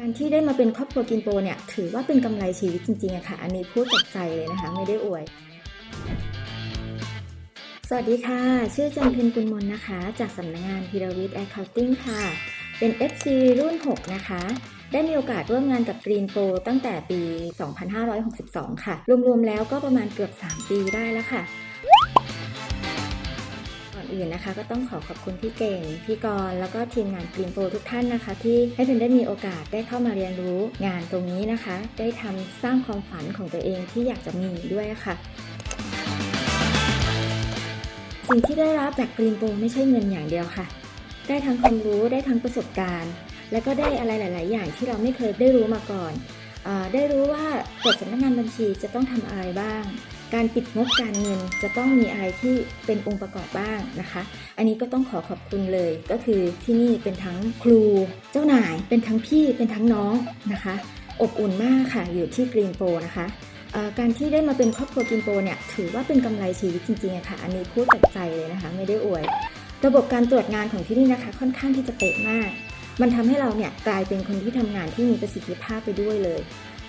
การที่ได้มาเป็นครอบครัวกินโปเนี่ยถือว่าเป็นกำไรชีวิตจริงๆอะค่ะ อันนี้พูดจากใจเลยนะคะ ไม่ได้อวย สวัสดีค่ะ ชื่อจันเพ็ญกุลมนนะคะ จากสำนักงานพีรวิทย์แอคเคาน์ติ้งค่ะ เป็น FC รุ่น 6 นะคะ ได้มีโอกาสร่วมงานกับ Green Pro ตั้งแต่ปี 2562 ค่ะ รวมๆแล้วก็ประมาณเกือบ 3 ปีได้แล้วค่ะ อื่นนะคะ ก็ต้องขอขอบคุณพี่เก่ง พี่กรณ์แล้วก็ทีมงาน Green Pro ทุกท่านนะคะ ที่ให้เพนได้มีโอกาสได้เข้ามาเรียนรู้งานตรงนี้นะคะ ได้ทำสร้างความฝันของตัวเองที่อยากจะมีด้วยค่ะสิ่งที่ได้รับจาก Green Pro ไม่ใช่เงินอย่างเดียวค่ะ ได้ทั้งความรู้ได้ทั้งประสบการณ์ และก็ได้อะไรหลาย ๆ อย่างที่เราไม่เคยได้รู้มาก่อนอได้รู้ว่าเปิดสำนักงานบัญชีจะต้องทำอะไรบ้าง การปิดงบการเงินจะต้องมีอะไรที่เป็นองค์ประกอบบ้างนะคะ อันนี้ก็ต้องขอขอบคุณเลยก็คือที่นี่เป็นทั้งครูเจ้านาย เป็นทั้งพี่เป็นทั้งน้องนะคะ อบอุ่นมากค่ะอยู่ที่ Green Pro นะคะการที่ได้มาเป็นครอบครัว Green Pro เนี่ยถือว่าเป็นกำไรชีวิตจริงๆค่ะ อันนี้พูดจากใจเลยนะคะ ไม่ได้อวย ระบบการตรวจงานของที่นี่นะคะ ค่อนข้างที่จะเป๊ะมาก มันทำให้เราเนี่ยกลายเป็นคนที่ทำงานที่มีประสิทธิภาพไปด้วยเลย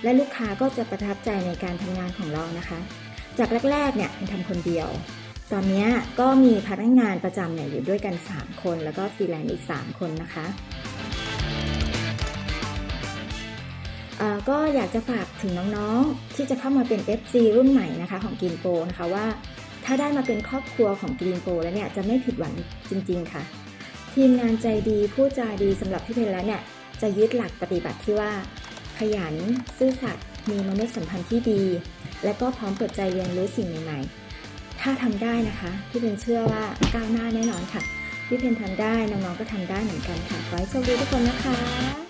และลูกค้าก็จะประทับใจในการทำงานของเรานะคะ จากแรกๆเนี่ยเป็นทำคนเดียว ตอนนี้ก็มีพนักงานประจำเนี่ยอยู่ด้วยกัน 3 คน แล้วก็ฟรีแลนซ์อีก 3 คนนะคะเอ่อก็อยากจะฝากถึงน้องๆ ที่จะเข้ามาเป็น FC รุ่นใหม่นะคะของกินโปนะคะว่า ถ้าได้มาเป็นครอบครัวของกรีนโปแล้วเนี่ยจะไม่ผิดหวังจริง ๆ ค่ะ ทีมงานใจดีพูดจาดีสำหรับพี่เพนแล้วเนี่ยจะยึดหลักปฏิบัติที่ว่า ขยันซื่อสัตย์มีมนุษยสัมพันธ์ที่ดี และก็พร้อมเปิดใจเรียนรู้สิ่งใหม่ๆ ถ้าทำได้นะคะพี่เพนเชื่อว่าก้าวหน้าแน่นอนค่ะพี่เพนทำได้น้องๆก็ทำได้เหมือนกันค่ะขอให้โชคดีทุกคนนะคะ